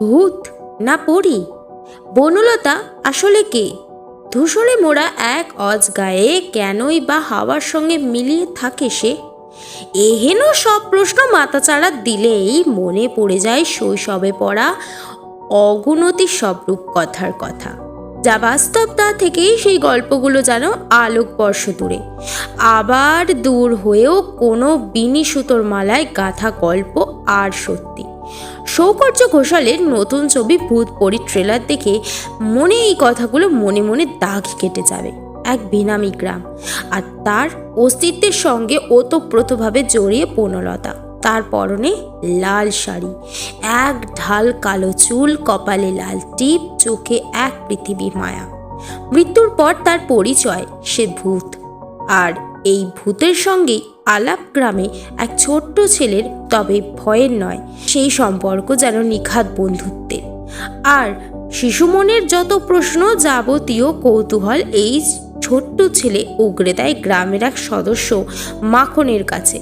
ভূত না পড়ি বনলতা আসলে কে? ধূসরে মোড়া এক অজ গায়ে কেনই বা হাওয়ার সঙ্গে মিলিয়ে থাকে সে? এহেন সব প্রশ্ন মাথাচাড়া দিলেই মনে পড়ে যায় শৈশবে পড়া অগুণতি সব রূপকথার কথা। যা বাস্তব তা থেকেই সেই গল্পগুলো যেন আলোকবর্ষ দূরে। আবার দূর হয়েও কোনো বিনি সুতোর মালায় গাথা গল্প আর সত্যি। সৌকর্য ঘোষালের নতুন ছবি ভূত পরি ট্রেলার দেখে মনে এই কথাগুলো মনে মনে দাগ কেটে যাবে। এক বেনামি গ্রাম। আর তার অস্তিত্বের সঙ্গে ওতপ্রোতভাবে জড়িয়ে বনলতা তার পরনে লাল শাড়ি, এক ঢাল কালো চুল, কপালে লাল টিপ, চোখে এক পৃথিবী মায়া। মৃত্যুর পর তার পরিচয়, সে ভূত। আর এই ভূতের সঙ্গেই আলাপ গ্রামে এক ছোট্ট ছেলের তবে ভয়ের নয়, সেই সম্পর্ক যেন নিখাত বন্ধুত্বের। আর শিশু মনের যত প্রশ্ন, যাবতীয় কৌতূহল, এই ছোট্ট ছেলে উগড়ে দেয় গ্রামের এক সদস্য মাখনের কাছে।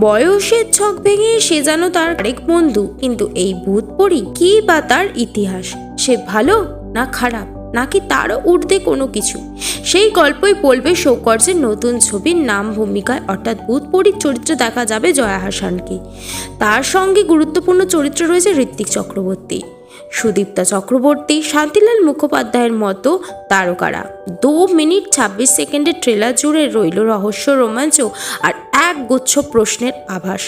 বয়সের ছক ভেঙে সে যেন তার আরেক বন্ধু, কিন্তু এই ভূত পড়ি কি বা তার ইতিহাস? সে ভালো না খারাপ, নাকি তারও ঊর্ধ্বে কোনো কিছু? সেই গল্পই বলবে সৌকর্যের নতুন ছবির নাম ভূমিকায়। অর্থাৎ ভূত চরিত্রে দেখা যাবে জয়া হাসানকে। তার সঙ্গে গুরুত্বপূর্ণ চরিত্র রয়েছে ঋত্বিক চক্রবর্তী। সুদীপ্তা চক্রবর্তী, শান্তিলাল মুখোপাধ্যায়ের মতো তারকারা। দু মিনিট ছাব্বিশ সেকেন্ডের ট্রেলার জুড়ে রইল রহস্য, রোমাঞ্চ আর এক গুচ্ছ প্রশ্নের আভাস।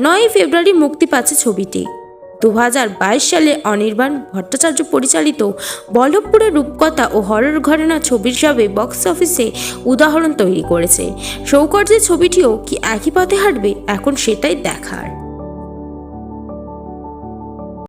নয় ফেব্রুয়ারি মুক্তি পাচ্ছে ছবিটি। দু হাজার বাইশ সালে অনির্বাণ ভট্টাচার্য পরিচালিত বল্লভপুরের রূপকথা ও হরর ঘটনা ছবির সবে বক্স অফিসে উদাহরণ তৈরি করেছে। সৌকর্যের ছবিটিও কি একই পথে হাঁটবে? এখন সেটাই দেখার।